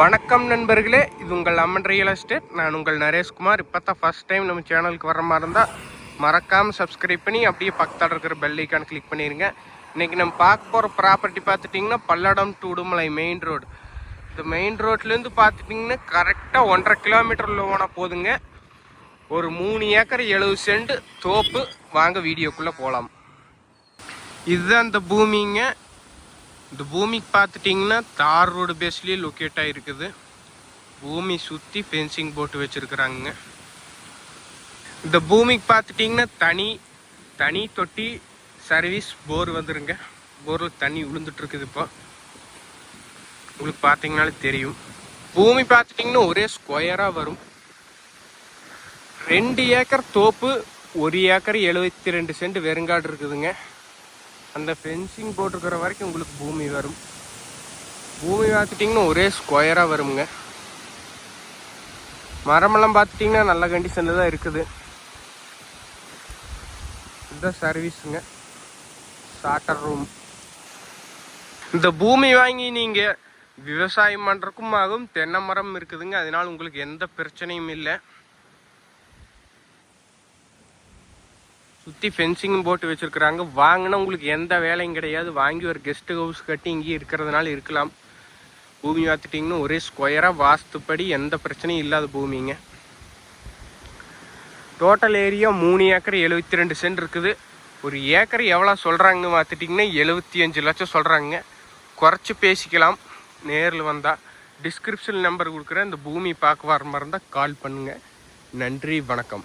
வணக்கம் நண்பர்களே இது உங்கள் அம்மன் ரியல் எஸ்டேட் நான் உங்கள் நரேஷ்குமார். இப்போ தான் ஃபஸ்ட் டைம் நம்ம சேனலுக்கு வர மாதிரி இருந்தால் மறக்காமல் சப்ஸ்கிரைப் பண்ணி அப்படியே பக்கத்தில் இருக்கிற பெல் ஐக்கான் கிளிக் பண்ணிடுங்க இன்றைக்கி நம்ம பார்க்க போகிற ப்ராப்பர்ட்டி பார்த்துட்டிங்கன்னா Palladam to Udumalai main road இந்த மெயின் ரோட்லேருந்து பார்த்துட்டிங்கன்னா கரெக்டாக ஒன்றரை கிலோமீட்டரில் போனால் போதுங்க. ஒரு மூணு ஏக்கர் எழுபது சென்ட் தோப்பு. வாங்க வீடியோக்குள்ளே போகலாம் இதுதான் இந்த பூமிங்க. இந்த பூமிக்கு பார்த்துட்டிங்கன்னா தார் ரோடு பேஸ்லேயே லொக்கேட் ஆகிருக்குது பூமி சுற்றி ஃபென்சிங் போட்டு வச்சுருக்குறாங்க இந்த பூமிக்கு பார்த்துட்டிங்கன்னா தனி தனி தொட்டி சர்வீஸ் போர் வந்துருங்க. போரில் தண்ணி விழுந்துட்டுருக்குது இப்போ. உங்களுக்கு பார்த்தீங்கனாலே தெரியும். பூமி பார்த்துட்டிங்கன்னா ஒரே ஸ்கொயராக வரும். ரெண்டு ஏக்கர் தோப்பு ஒரு ஏக்கர் எழுபத்தி ரெண்டு சென்ட் வெறுங்காடு இருக்குதுங்க. அந்த ஃபென்சிங் போட்டிருக்கிற வரைக்கும் உங்களுக்கு பூமி வரும். பூமி பார்த்துட்டிங்கன்னா ஒரே ஸ்கொயராக வருங்க. மரமெல்லாம் பார்த்துட்டிங்கன்னா நல்ல கண்டிஷனில் தான் இருக்குது. இதுதான் சர்வீஸுங்க சாட்டர் ரூம் இந்த பூமி வாங்கி நீங்கள் விவசாயம் பண்ணுறக்கும் ஆகும் தென்னை மரம் இருக்குதுங்க. அதனால் உங்களுக்கு எந்த பிரச்சனையும் இல்லை. சுற்றி ஃபென்சிங்கும் போட்டு வச்சுருக்குறாங்க. வாங்கினா உங்களுக்கு எந்த வேலையும் கிடையாது. வாங்கி ஒரு கெஸ்ட் ஹவுஸ் கட்டி இங்கேயே இருக்கிறதுனால இருக்கலாம். பூமி பார்த்துட்டிங்கன்னா ஒரே ஸ்கொயராக வாஸ்துப்படி எந்த பிரச்சனையும் இல்லாத பூமிங்க. டோட்டல் ஏரியா மூணு ஏக்கர் எழுபத்தி ரெண்டு சென்ட் இருக்குது. ஒரு ஏக்கர் எவ்வளோ சொல்கிறாங்கன்னு பார்த்துட்டிங்கன்னா எழுபத்தி அஞ்சு லட்சம் சொல்கிறாங்க குறைச்சி பேசிக்கலாம். நேரில் வந்தால் டிஸ்கிரிப்ஷன் நம்பர் கொடுக்குறேன். இந்த பூமி பார்க்க வர மாதிரி இருந்தால் கால் பண்ணுங்கள் நன்றி வணக்கம்.